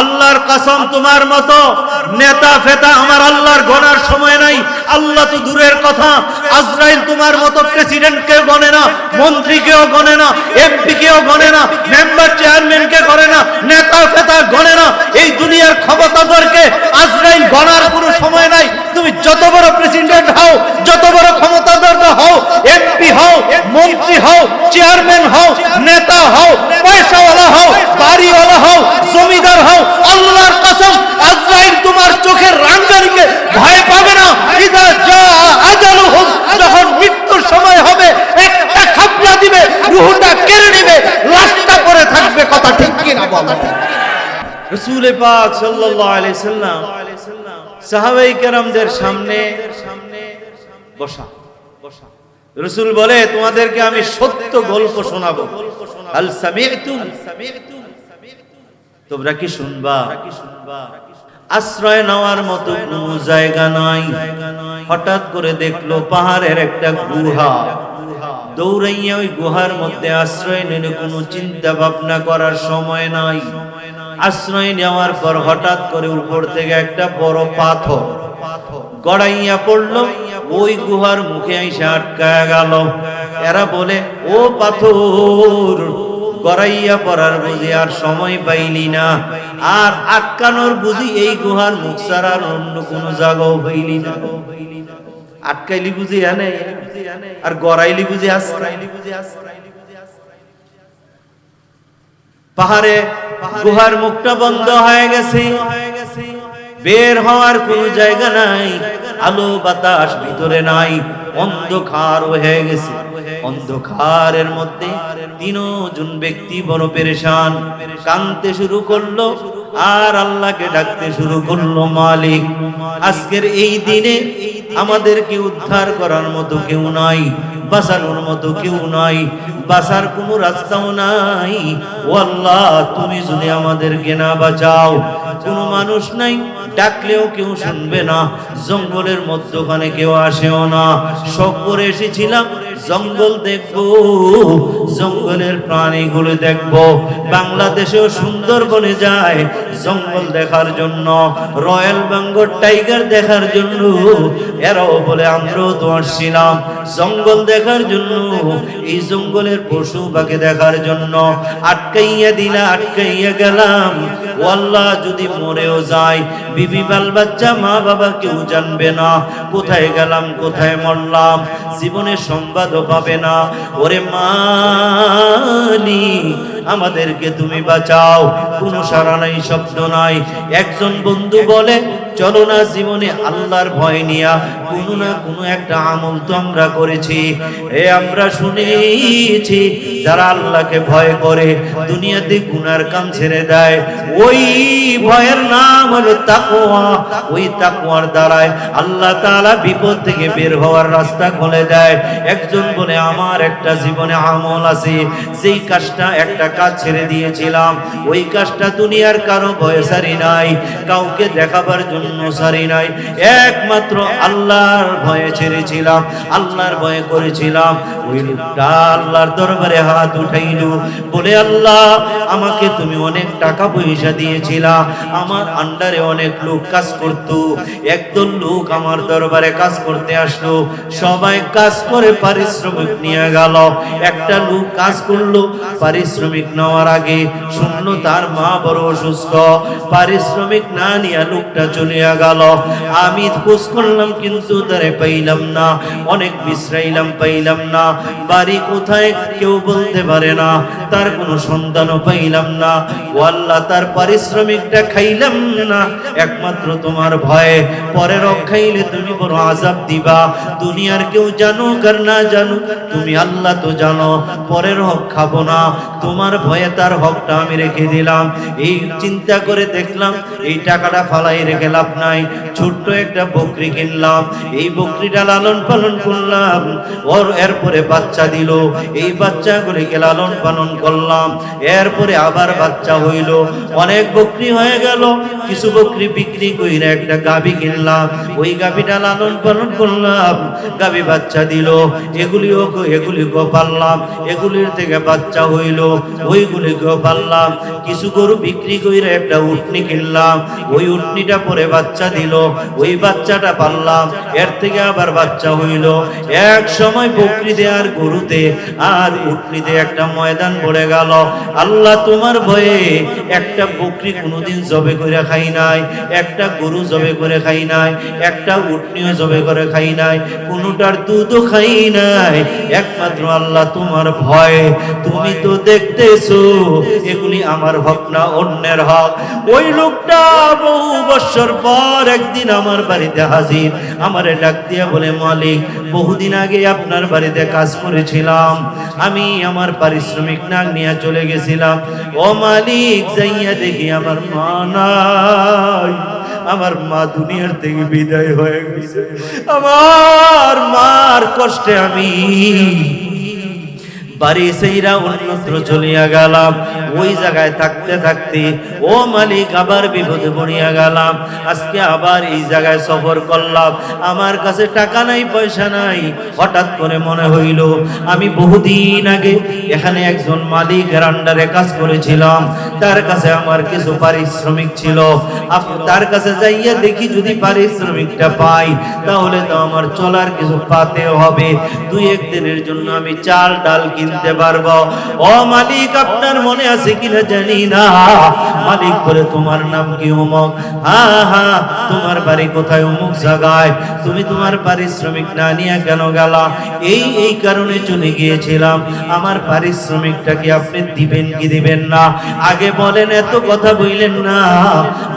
আল্লাহর কসম তোমার মতো নেতা ফেতা আমার আল্লাহর গণার সময় নাই। আল্লাহ তো দূরের কথা। আজরাইল তোমার মতো প্রেসিডেন্টকেও গণে না মন্ত্রীকেও গণে না এমপি কেও গণে না মেম্বার চেয়ারম্যানকে করে না, নেতা ফেতা গণে না। এই দুনিয়ার ক্ষমতাধরকে আজরাইল গণার কোনো সময় নাই। তুমি যত বড় প্রেসিডেন্ট হও, যত বড় ক্ষমতাধর হও এমপি হও, মন্ত্রী হও চেয়ারম্যান হও, নেতা হও, পয়সাওয়ালা হও, বাড়িওয়ালা হও, জমিদার হও আল্লাহর কসম, আজরাইল তোমার চোখের রাঙ্গানিকে ভয় পাবে না। ইদা যা আজালুহুম, যখন মৃত্যুর সময় হবে, একটা খাপলা দিবে, রুহটা কেড়ে নেবে, লাশটা পড়ে থাকবে, কথা ঠিক কি না বলো? রসুল পাক সাল্লাল্লাহু আলাইহি সাল্লাম সাহাবাই কেরামদের সামনে বসা। বসা রসুল বলে, তোমাদেরকে আমি সত্য গল্প শোনাবো। আল সামিআতুম তোমরা কি শুনবা? আশ্রয় নেওয়ার মতো কোনো জায়গা নাই। হঠাৎ করে দেখল পাহাড়ের একটা গুহা। দৌড়াইয়া ওই গুহার মধ্যে আশ্রয় নিলে কোনো চিন্তা ভাবনা করার সময় নাই। আশ্রয় নেওয়ার পর হঠাৎ করে উপর থেকে একটা বড় পাথর গড়াইয়া পড়ল। ওই গুহার মুখে এসে আটকা গেল। এরা বলে, ও পাথর গড়াইয়া পড়ার বুঝি আর সময় পাইলি না। আর আটকানোর বুঝি এই গুহার মুখ সারার অন্য কোনো জায়গাও পাইলি না। আটকাইলি বুঝি আনে আর গড়াইলি বুঝি আশ্রাইলি বুঝি আশ্রাইলি পাহাড়ে গুহার মুখটা বন্ধ হয়ে গেছে। বের হওয়ার কোনো জায়গা নাই, আলো বাতাস ভিতরে নাই অন্ধকার হয়ে গেছে। অন্ধকারের মধ্যে তিনজন ব্যক্তি বড় পেরেশান কানতে শুরু করল, আর আল্লাহকে ডাকতে শুরু করল মালিক। আজকের এই দিনে আমাদেরকে উদ্ধার করার মতো কেউ নাই, বাঁচানোর মতো কেউ নাই, বাঁচার কোনো রাস্তাও নাই। ও আল্লাহ, তুমি যদি আমাদেরকে না বাঁচাও, কোনো মানুষ নাই ডাকলেও কেউ শুনবে না। জঙ্গলের মধ্যখানে কেউ আসেও না। শখ করে এসেছিলাম, জঙ্গল দেখব, জঙ্গলের প্রাণীগুলো দেখব। বাংলাদেশেও সুন্দরবনে যায় জঙ্গল দেখার জন্য, রয়্যাল বেঙ্গল টাইগার দেখার জন্য। এরাও বলে, আমরাও তো আসছিলাম জঙ্গল দেখার জন্য, এই জঙ্গলের পশু পাখি দেখার জন্য। আটকাইয়া দিলা, আটকাইয়া গেলাম। আল্লাহ যদি মরেও যায়, বিবি বাল বাচ্চা মা বাবা কেউ জানবে না। কোথায় গেলাম, কোথায় মরলাম, জীবনের সংবাদও পাবে না। ওরে মালি আমাদেরকে তুমি বাঁচাও। কোনো সারা নাই, শব্দ নাই। একজন বন্ধু বলে চলো না জীবনে আল্লাহর ভয় নিয়া কোনো না কোনো একটা আমল তো আমরা করেছি। এ আমরা শুনেছি, যারা আল্লাহকে ভয় করে, দুনিয়াতে গুনার কাম ছেড়ে দেয়। ওই ভয়ের নাম হলো তাকওয়া। ওই তাকওয়ার দ্বারায় আল্লাহ তাআলা বিপদ থেকে বের হওয়ার রাস্তা খুলে দেয়। একজন বলে, আমার একটা জীবনে আমল আছে, যেই কাজটা একটা কাজ ছেড়ে দিয়েছিলাম, ওই কাজটা দুনিয়ার কারও ভয় সারি নাই। কাউকে দেখাবার জন্য সারি নাই। একমাত্র আল্লাহর ভয়ে ছেড়েছিলাম, আল্লাহর ভয়ে করেছিলাম। ওই লোকটা আল্লাহর দরবারে হাত উঠাইল। বলে, আল্লাহ, আমাকে তুমি অনেক টাকা পয়সা দিয়েছিলা, আমার আন্ডারে অনেক লোক কাজ লোক আমার দরবারে কাজ করতে আসলো। সবাই কাজ করে পারিশ্রমিক নিয়ে গেল। একটা লোক কাজ করল, পারিশ্রমিক নেওয়ার আগে শুনলো তার মা বড় অসুস্থ। পারিশ্রমিক না নিয়ে লোকটা চলে গেল। আমি খোঁজ করলাম কিন্তু তারে পাইলাম না। অনেক বিশ্রাইলাম, পাইলাম না। বাড়ি কোথায় কেউ বলতে পারে না। তার কোনো সন্তানও পাইলাম না। ও আল্লাহ, তার পারিশ্রমিকটা খাইলাম না। একমাত্র তোমার ভয়ে। পরে রক্ষাইলে তুমি বড় আজাব দিবা। দুনিয়ার কেউ জানো কার না জানো তুমি আল্লাহ তো জানো। পরের হক খাব না। তোমার ভয়ে তার হকটা আমি রেখে দিলাম। এই চিন্তা করে দেখলাম, এই টাকাটা ফালাই রেখে নাই। ছোট্ট একটা বকরি কিনলাম, এই বকরিটা লালন পালন করলাম। ওর এরপরে বাচ্চা দিল, এই বাচ্চাগুলিকে লালন পালন করলাম। এরপরে আবার বাচ্চা হইল। অনেক বকরি হয়ে গেল, কিছু বকরি বিক্রি কইরা একটা গাবি কিনলাম। ওই গাবিটা লালন পালন করলাম, গাবি বাচ্চা দিল। এগুলিও এগুলিকেও পারলাম এগুলির থেকে বাচ্চা হইল, ওইগুলিকেও পারলাম কিছু গরু বিক্রি করে একটা উটনি কিনলাম। ওই উটনিটা পরে বাচ্চা দিল, ওই বাচ্চাটা পারলাম, এর থেকে আবার বাচ্চা হইল। এক সময় বকরিতে আর গরুতে আর উটনিতে একটা ময়দান পড়ে গেল। আল্লাহ তোমার ভয়ে একটা বকরি কোনোদিন জবে করে খাই নাই, একটা গরু জবে করে খাই নাই, একটা উটনিও জবে করে খাই নাই, কোনোটার দুধও খাই নাই। একমাত্র আল্লাহ তোমার ভয়। তুমি তো দেখতেছো, এগুলি আমার হক না অন্যের হক। ওই লোকটা বহু বছর পর একদিন আমার বাড়িতে হাজির। আমারে ডাক দিয়ে বলে, মালিক, বহুদিন আগে আপনার বাড়িতে কাজ করেছিলাম। আমি আমার পারিশ্রমিক না নিয়ে চলে গেছিলাম। ও মালিক, যাইয়া দেখি আমার মা নাই। আমার মা দুনিয়ার থেকে বিদায় হয়ে গেছে। আমার মার কষ্টে আমি বাড়ি সেইরা অন্যত্র চলিয়া গেলাম। ওই জায়গায় থাকতে থাকতে ও মালিক আবার বিপদে পড়িয়া গেলাম। আজকে আবার এই জায়গায় সফর করলাম। আমার কাছে টাকা নাই, পয়সা নাই। হঠাৎ করে মনে হইল, আমি বহুদিন আগে এখানে একজন মালিকের আন্ডারে কাজ করেছিলাম। তার কাছে আমার কিছু পারিশ্রমিক ছিল। তার কাছে যাইয়া দেখি যদি পারিশ্রমিকটা পাই, তাহলে তো আমার চলার কিছু পাতে হবে। দুই একদিনের জন্য আমি চাল, ডাল কিনতে পারব। ও মালিক, আপনার মনে আছে কিনা জানি না। মালিক বলে, তোমার নাম কি অমুক? হ্যাঁ হ্যাঁ তোমার বাড়ি কোথায় অমুক জায়গায়? তুমি তোমার পারিশ্রমিক না নিয়ে কেন গেলা? এই এই কারণে চলে গিয়েছিলাম। আমার পারিশ্রমিকটা কি আপনি দিবেন কি দিবেন না? আগে বলেন, এত কথা বললেন না।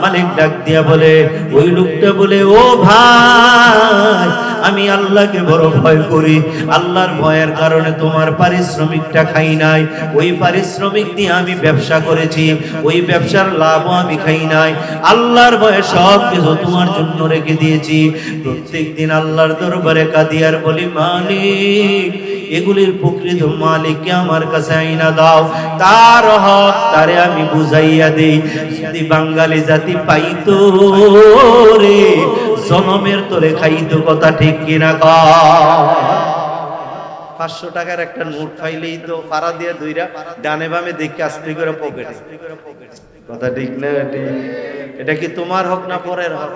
মালিক ডাক দিয়া বলে, ওই লোকটা বলে, ও ভাই আমি আল্লাহকে বড় ভয় করি। আল্লাহর ভয়ের কারণে তোমার পারিশ্রমিকটা খাই নাই। ওই পারিশ্রমিক দিয়ে আমি ব্যবসা করেছি। ওই ব্যবসার লাভও আমি খাই নাই। আল্লাহর ভয়ে সব কিছু তোমার জন্য রেখে দিয়েছি। প্রত্যেক দিন আল্লাহর দরবারে কাদিয়ার বলি, মালিক, এগুলির প্রকৃত মালিককে আমার কাছে আইনা দাও। তার হক তারে আমি বুঝাইয়া দেই। যদি বাঙালি জাতি পাইতো রে জনমের তোরে খাইতো কথা ঠিক কিনা পাঁচশো টাকার একটা নোট পাইলেই তো পাড়া দিয়ে দুইরা ডানে বামে দেখে আস্তে করে পকেটে। কথা ঠিক না এটা কি তোমার হক না পরের হক?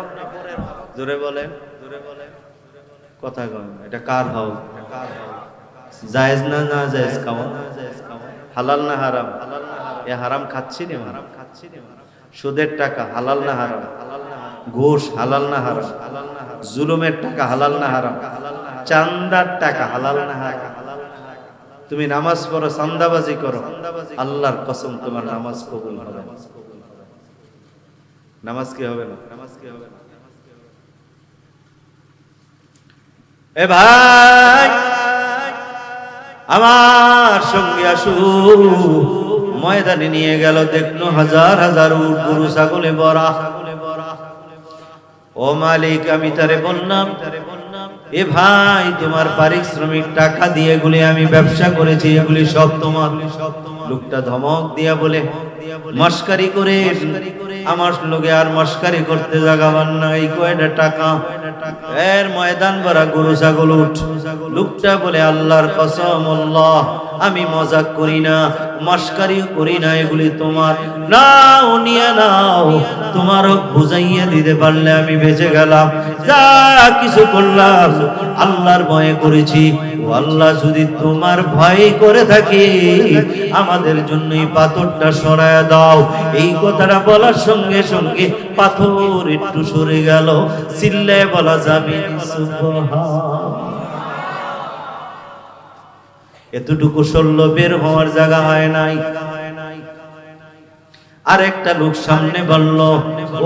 জোরে বলেন। কথা কন, এটা কার হক? জায়েজ না না জায়েজ হালাল না হারাম? এ হারাম খাচ্ছি হারাম খাচ্ছি নি সুদের টাকা, হালাল না হারাম? ঘুষ হালাল না হারাম? জুলুমের টাকা হালাল না হারাম? চান্দার টাকা হালাল না হারাম? তুমি নামাজ পড়ো, চান্দাবাজি করো, আল্লাহর কসম তোমার নামাজ কবুল হবে নামাজ কি হবে না। নামাজ কি হবে না? এ ভাই, আমার সঙ্গে আসু। ময়দানে নিয়ে গেল দেখল হাজার হাজার উট, গরু, ছাগলে বরা ও মালিক, আমি তারে বললাম, এ ভাই, তোমার পারিশ্রমিক টাকা দিয়ে এগুলি আমি ব্যবসা করেছি, এগুলি সব তোমার। লোকটা ধমক দিয়া বলে, মস্কারি করে, আমার লোকে আর মস্কারি করতে জাগাবার না এই কয়টা টাকা? এর ময়দান ভরা গরু ছাগল উঠ। লোকটা বলে, আল্লাহর কসম, আল্লাহ, আমি মজাক করি না মস্কারিও করি না, এগুলি তোমার। নাও, নিয়ে নাও। তোমার বুঝাইয়া দিতে পারলে আমি বেঁচে গেলাম। যা কিছু করলাম, আল্লাহর ভয়ে করেছি। আল্লাহ, যদি তোমার ভয় করে থাকি, আমাদের জন্য এই পাথরটা সরায় দাও। এই কথাটা বলার সঙ্গে সঙ্গে পাথর একটু সরে গেল। চিল্লে বলা যাবে এতটুকু শল্য বের হওয়ার জায়গা হয় নাই। আর একটা লোক সামনে বলল,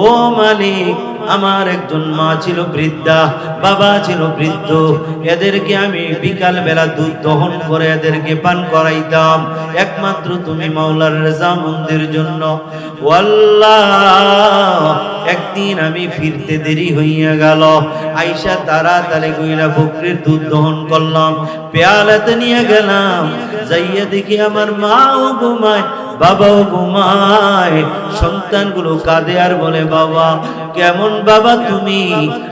ও মালিক, আমার একজন মা ছিল বৃদ্ধা, বাবা ছিল বৃদ্ধ, এদেরকে আমি বিকাল বেলা দুধ দহন করে এদেরকে পান করাইতাম। একমাত্র তুমি মাওলার রেজা মন্দির জন্য। ও আল্লাহ একদিন আমি ফিরতে দেরি হইয়া গেল। আইসা তাড়াতাড়ি গইলা বকরির দুধ দহন করলাম। পেয়ালাতে নিয়ে গেলাম। যাইয়া দেখি আমার মাও ঘুমায়, বাবাও ঘুমায়। সন্তানগুলো কাঁদে আর বলে, বাবা, কেমন বাবা তুমি?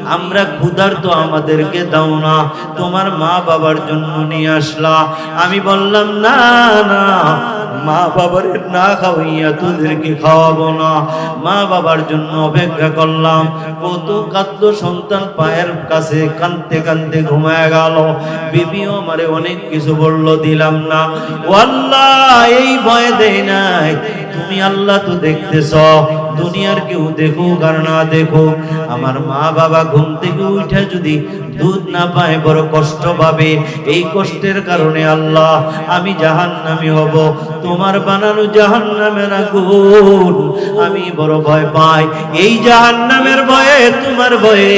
আমরা ক্ষুধার তো আমাদেরকে দাও না। তোমার মা বাবার জন্য নিয়ে আসলা। আমি বললাম, না না মা বাবার না খাওয়াইয়া তোদেরকে খাওয়াবো না। মা বাবার জন্য অপেক্ষা করলাম। কত কাদ্য সন্তান পায়ের কাছে কানতে কানতে ঘুমায় গেল। বিবিও আমারে অনেক কিছু বলল, দিলাম না। ও আল্লাহ, এই ভয় দেয় নাই। তুমি আল্লাহ তো দেখতেছ। দুনিয়ার কেউ দেখুক আর না দেখুক, আমার মা বাবা ঘুম থেকে উঠে যদি দুধ না পায়, বড় কষ্ট পাবে। এই কষ্টের কারণে আল্লাহ, আমি জাহান্নামী হব, তোমার বানানো জাহান্নামের আগুন আমি বড় ভয় পাই। এই জাহান্নামের ভয়ে, তোমার ভয়ে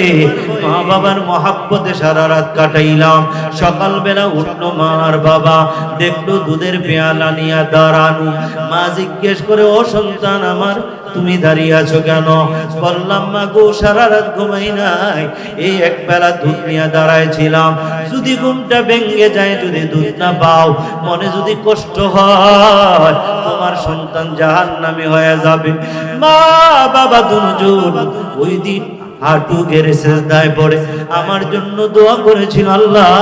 মা বাবার মহাব্বতে সারা রাত কাটাইলাম। সকালবেলা উঠল মা আর বাবা, দেখল দুধের পেয়ালা নিয়ে দাঁড়ানো। মা জিজ্ঞেস করে, ও সন্তান, আমার তুমি দাঁড়িয়ে আছো কেন? বললাম, মা গো, সারা রাত ঘুমাই নাই। এই এক বেলা দুধ নিয়ে দাঁড়ায় ছিলাম যদি ঘুমটা ভেঙে যায়, যদি দুধ না পাও, মনে যদি কষ্ট হয়, তোমার সন্তান জাহান নামে হয়ে যাবে। মা, বাবা, দুজন, ওই দিন হাঁটু গেড়ে শেষদায় পড়ে। আমার জন্য দোয়া করেছিল আল্লাহ,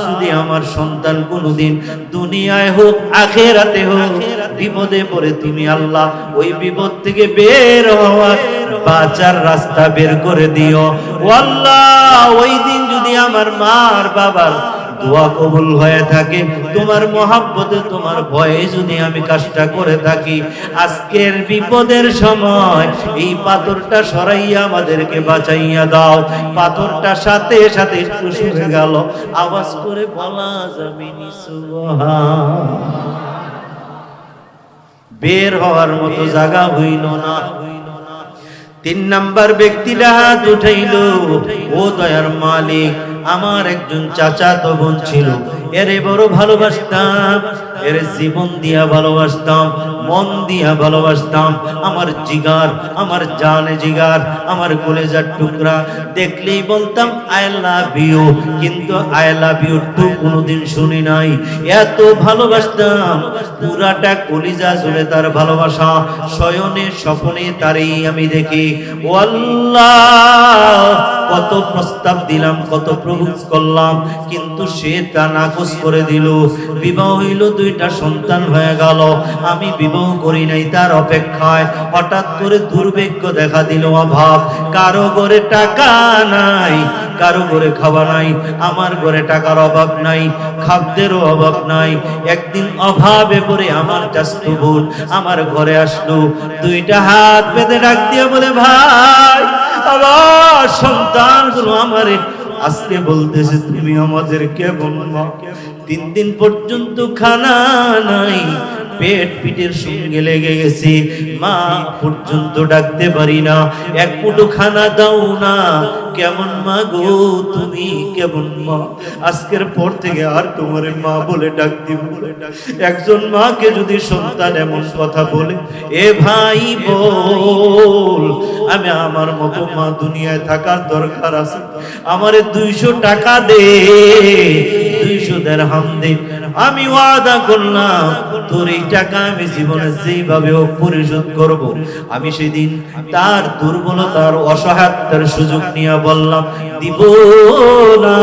যদি আমার সন্তান কোনোদিন দুনিয়ায় হোক, আখেরাতে হোক, বিপদে পড়ে তুমি আল্লাহ, ওই বিপদ থেকে বের হওয়ার বাঁচার রাস্তা বের করে দিও। আল্লাহ ওই দিন যদি আমার মার বাবার দোয়া কবুল হয়ে থাকে। তোমার মহাব্বতে তোমার ভয়ে যদি আমি কাজটা করে থাকি, আজকের বিপদের সময় এই পাথরটা সরাইয়া আমাদেরকে বাঁচাইয়া দাও। পাথরটা সাথে সাথে একটু গেল। আওয়াজ করে বলা যাবে। বের হওয়ার মতো জায়গা হইল না। তিন নাম্বার ব্যক্তিটা হাত উঠাইল, ও দয়ার মালিক আমার একজন চাচা তো বোন ছিল। এরে বড় ভালোবাসতাম, এর জীবন দিয়া ভালোবাসতাম, মন দিয়া ভালোবাসতাম। আমার জিগার, আমার জানে জিগার, আমার কলেজার টুকরা। দেখলেই বলতাম, আই লাভ ইউ। কিন্তু আই লাভ ইউ টু কোনোদিন শুনি নাই। এত ভালোবাসতাম, পুরাটা কলিজা জুড়ে তার ভালোবাসা। শয়নে স্বপনে তারই আমি দেখি। ও আল্লাহ! কত প্রস্তাব দিলাম, কত প্রভুজ করলাম, কিন্তু সে তা নাকচ করে দিল। বিবাহ হইল দুইটা সন্তান হয়ে গেল। আমি বিবাহ করি নাই তার অপেক্ষায়। হঠাৎ করে দুর্ভিক্ষ দেখা দিল অভাব। কারও ঘরে টাকা নাই, কারও ঘরে খাওয়া নাই, আমার ঘরে টাকার অভাব নাই, খাদ্যেরও অভাব নাই। একদিন অভাবে পড়ে আমার চাস্তু আমার ঘরে আসলো। দুইটা হাত পেতে ডাক দিয়ে বলে, ভাই আবার সন্তানগুলো আমার আজকে বলতেছে তুমি আমাদের কেমন মা তিন দিন পর্যন্ত খানা নাই পেট পিঠের সঙ্গে লেগে গেছে। মা পর্যন্ত ডাকতে পারি না। এক মুঠো খানা দাও না। কেমন মা গো, তুমি কেমন মা? আজকের পর থেকে আর তোমার মা বলে ডাক দিব একজন মাকে যদি সন্তান এমন কথা বলে, এ ভাই বল, আমি আমার মতো মা দুনিয়ায় থাকার দরকার আছে। আমারে দুইশো টাকা দে, দুইশো দেড়হাম দে। আমি ওয়াদা করলাম, তোর এই টাকা আমি জীবনে যেইভাবে পরিশোধ করব। আমি সেদিন তার দুর্বলতার অসহায়তার সুযোগ নিয়ে বললাম, দিব না।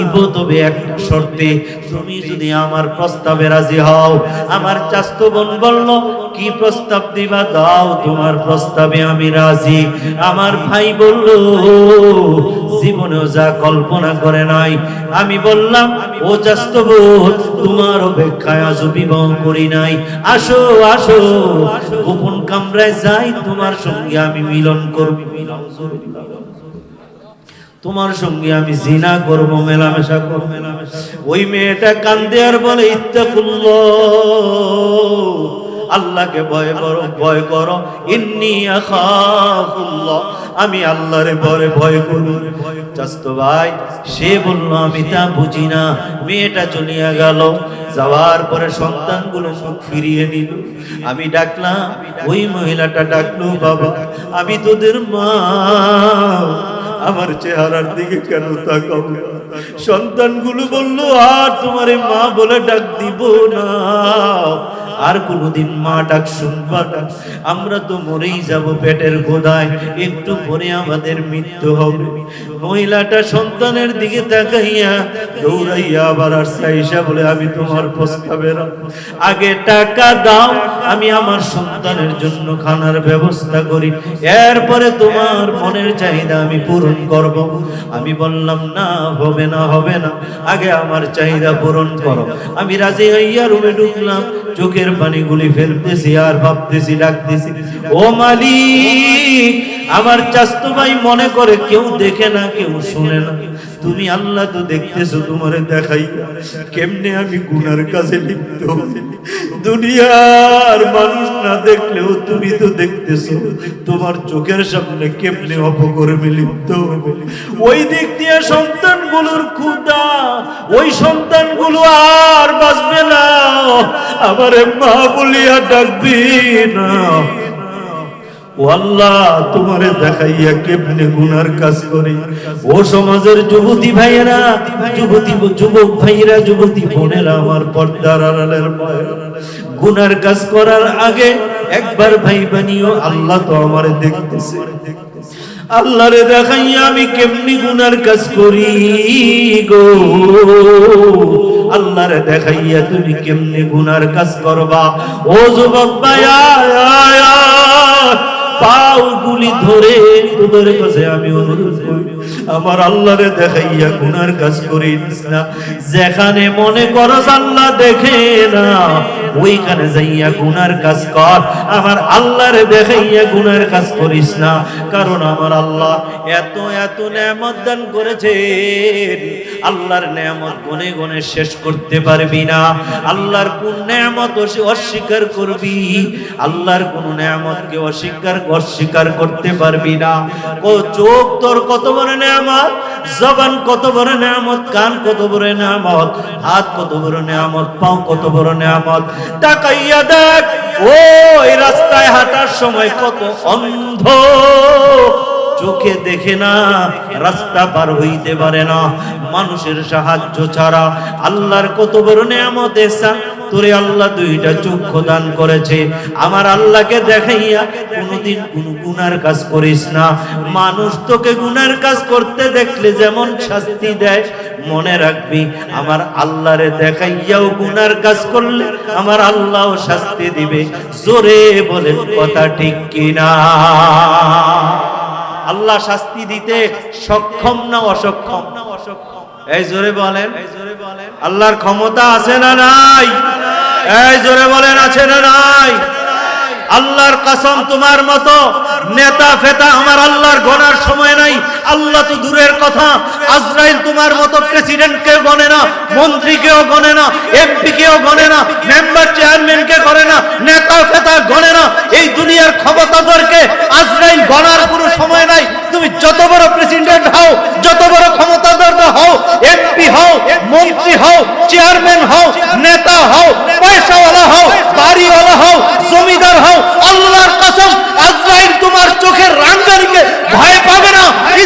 দিব তবে একটা শর্তে, তুমি যদি আমার প্রস্তাবে রাজি হও, আমার চাস্তো বোন বলল, কি প্রস্তাব দিবা? দাও, তোমার প্রস্তাবে আমি রাজি। আমার ভাই বলল, জীবনেও যা কল্পনা করে নাই। আমি বললাম, ও চাস্তো বোন, তোমার অপেক্ষায় আজও বিবাহ করি নাই। আসো আসো, গোপন কামরায় যাই, তোমার সঙ্গে আমি মিলন করবি। মিলন তোমার সঙ্গে আমি জিনা করব, মেলামেশা করব। মেলামেশা ওই মেয়েটা কান্দে আর বলে, ইত্তাকুল্লাহ। আল্লাহকে ভয় করো ভয় করো। ইন্নি আখাফুল্লাহ। আমি আল্লাহরে ভয় ভয় করি। চাস্ত ভাই, সে বলল, আমি তা বুঝি না। মেয়েটা চলিয়া গেল। যাওয়ার পরে সন্তানগুলো মুখ ফিরিয়ে নিল। আমি ডাকলাম, ওই মহিলাটা ডাকলো বাবা, আমি তোদের মা। আমার চেহারার দিকে কেন তাকাও সন্তানগুলো বলল, আর তোমারে মা বলে ডাক দিব না। আর কোনোদিন মা ডাক শুনবা না। আমরা তো মরেই যাব পেটের গোদায়। একটু পরে আমাদের মৃত্যু হবে। মহিলাটা সন্তানের দিকে তাকাইয়া দৌড়াইয়া আবার আসছে, আইসা বলে, আমি তোমার প্রস্তাবের আগে টাকা দাও আমি আমার সন্তানের জন্য খানার ব্যবস্থা করি। এরপরে তোমার মনের চাহিদা আমি পূরণ করব। আমি বললাম, না, হবে না হবে না। আগে আমার চাহিদা পূরণ করো। আমি রাজি হইয়া রুমে ঢুকলাম, চোখের পানিগুলি ফেলতেছি আর ভাবতেছি, ডাকতেছি, ও মালিক, আমার চাস্তু ভাই মনে করে কেউ দেখে না, কেউ শুনে না। তুমি আল্লাহ তো দেখতেছো, তোমারে দেখাই কেমনে আমি গুনার কাছে লিপ্ত। দুনিয়ার মানুষ না দেখলেও তুমি তো দেখতেছো, তোমার চোখের সামনে কেমনে অপকর্মে লিপ্ত ওই দিক দিয়ে সন্তানগুলোর ক্ষুদা ওই সন্তানগুলো আর বাঁচবে না। আমারে মা বলিয়া ডাকবি না। আল্লাহ, তোমারে দেখাইয়া কেমনে গুনার কাজ করি? ও সমাজের যুবতী ভাইয়েরা, যুবতী যুবক ভাইয়েরা, যুবতী বোনেরা আমার পর্দার আড়ালের গুনার কাজ করার আগে একবার ভাই বানিও, আল্লাহ তো আমারে দেখতেছে। দেখাইয়া আমি কেমনি গুনার কাজ করি গো? আল্লাহরে দেখাইয়া তুমি কেমনি গুনার কাজ করবা? ও যুবক ভাই আয়, আয়, আয়। পাও গুলি ধরে তোদের কাছে আমি অনুরোধ করি। আমার আল্লাহরে দেখাইয়া গুনার কাজ করিস না। যেখানে মনে করস আল্লাহ দেখে না ওইখানে যাইয়া গুনার কাজ কর। আমার আল্লাহরে দেখাইয়া গুনার কাজ করিস না। কারণ আমার আল্লাহ এত এত নেয়ামত দান করেছে আল্লাহর নেয়ামত গনে গনে শেষ করতে পারবি না। আল্লাহর কোন নেয়ামত অস- অস্বীকার করবি? আল্লাহর কোন নেয়ামতকে অস্বীকার অস্বীকার করতে পারবি না। ও চোখ তোর কত বড় নেয়ামত? জবান কত বড় নেয়ামত? কান কত বড় নেয়ামত? হাত কত বড় নেয়ামত? পাও কত বড় নেয়ামত? তাকাইয়া দেখ, ওই রাস্তায় হাঁটার সময় কত অন্ধ। চোখে দেখে না, রাস্তা পার হইতে পারে না। মানুষের সাহায্য ছাড়া আল্লাহর কত বড় নেয়ামত এসা তোরে আল্লাহ দুইটা চক্ষু দান করেছে। আমার আল্লাহকে দেখাইয়া কোনোদিন কোন গুনার কাজ করিস না। মানুষ তোকে গুনার কাজ করতে দেখলে যেমন শাস্তি দেয়, মনে রাখবি, আমার আল্লাহরে দেখাইয়াও গুনার কাজ করলে আমার আল্লাহও শাস্তি দিবে। জোরে বলেন, কথা ঠিক কিনা? আল্লাহ শাস্তি দিতে সক্ষম না অসক্ষম? এই জোরে বলেন, আল্লাহর ক্ষমতা আছে না নাই? এই জোরে বলেন, আছে না নাই? আল্লাহর কসম তোমার মতো নেতা ফেতা আমার আল্লাহর ঘোনার সময় নাই। আল্লাহ তো দূরের কথা। আজরাইল তোমার মতো প্রেসিডেন্ট কেউ গনে না, মন্ত্রী কেউ গনে না এমপি কেউ গনে না মেম্বার চেয়ারম্যান কে করে না, নেতা ফেতা গনে না। এই দুনিয়ার ক্ষমতাধরকে আজরাইল গনার কোনো সময় নাই। তুমি যত বড় প্রেসিডেন্ট হও, যত বড় ক্ষমতাধর হও এমপি হও, মন্ত্রী হও চেয়ারম্যান হও, নেতা হও, পয়সাওয়ালা হও, বাড়িওয়ালা হও, জমিদার হও, আল্লাহর কসম, আজরাইল তোমার চোখের রাঙ্গারিকে ভয় পাবে না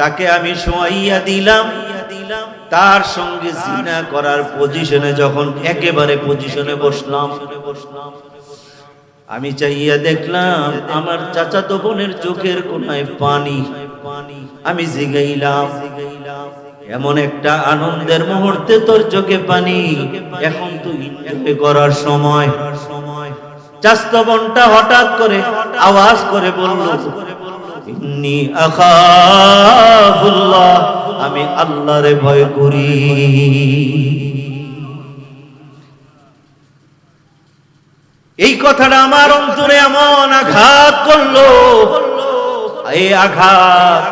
তাকে আমি শোয়াইয়া দিলাম। তার সঙ্গে জিনা করার পজিশনে যখন একেবারে পজিশনে বসলাম, আমি চাইয়া দেখলাম আমার চাচাতো বোনের চোখের কোনায় পানি। আমি জিগাইলাম, এমন একটা আনন্দের মুহূর্তে তোর চোখে পানি। এখন তো এনজয় করার সময়। চাস্ত বোনটা হঠাৎ করে আওয়াজ করে বলল ইন্নি আখাফুল্লাহ, আমি আল্লাহরে ভয় করি। এই কথাটা আমার অন্তরে এমন আঘাত করল। এই আঘাত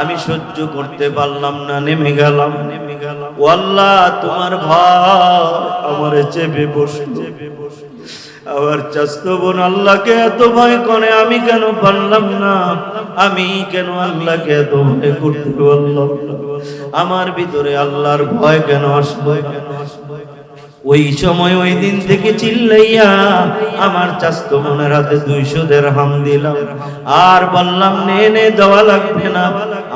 আমি সহ্য করতে পারলাম না, নেমে গেলাম। নেমে গেলাম আল্লাহ, তোমার ভয় আমার চেপে বসে চেপে বসে আবার চাস্ত বোন আল্লাহকে এত ভয় করে, আমি কেন পারলাম না? আমি কেন আল্লাহকে এত ভয় করতে পারলাম আমার ভিতরে আল্লাহর ভয় কেন আসবে কেন আসবে ওই সময় ওই দিন থেকে চিল্লাইয়া আমার চাস্ত মনের হাতে দুইশো দের হাম দিলাম। আর বললাম, নে নে, দেওয়া লাগবে না।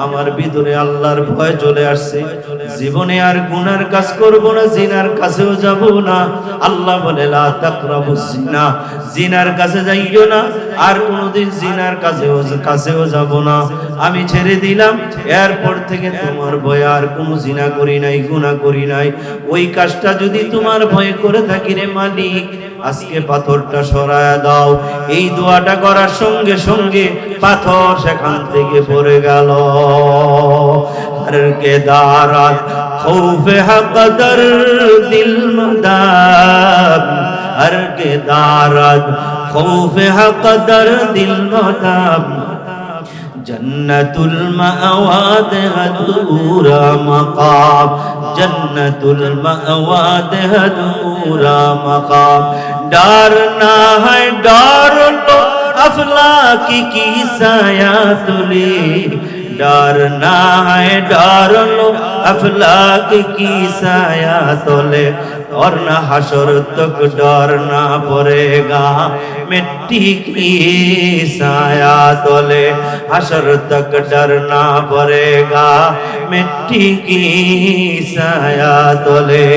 আমার ভিতরে আল্লাহর ভয় চলে আসছে। জীবনে আর গুনার কাজ করব না, জিনার কাছেও যাব না। আল্লাহ বলে, লা তাকরাবুস জিনা। জিনার কাছে যাইও না, আর কোনোদিন জিনার কাছেও কাছেও যাব না। আমি ছেড়ে দিলাম। এরপর থেকে তোমার ভয় আর কোনো জিনা করি নাই, গুনাহ করি নাই। ওই কাজটা যদি তোমার ভয় করে থাকি রে মালিক। আজকে পাথরটা সরায় দাও। এই দোয়াটা করার সঙ্গে সঙ্গে পাথর সেখান থেকে পড়ে গেল। আর কে দারাত খৌফে হাকদর দিল মদাব হর কে দারাত খৌফে হাকদর দিল মদাব জন্নতুল মাওয়াদ হদুরা মাকাম জন্নতুল মাওয়াদ হদুরা মাকাম डरना है डर लो अफलाकी की साया तुले डरना है डर लो अफलाक की साया तोले और न हशर तक डरना पड़ेगा मिट्टी की साया तोले हशर तक डरना पड़ेगा मिट्टी की साया तोले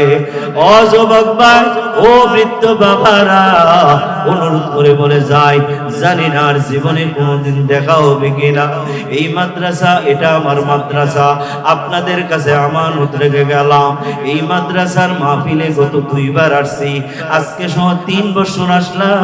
ও যুবক ভাই ও বৃদ্ধ বাবারা অনুরোধ করে বলে যাই জানি না আর জীবনে কোনোদিন দেখা হবে কিনা এই মাদ্রাসা এটা আমার মাদ্রাসা আপনাদের কাছে আমানত রেখে গেলাম এই মাদ্রাসার মাহফিলে গত দুইবার আসছি। আজকে সহ তিন বছর আসলাম।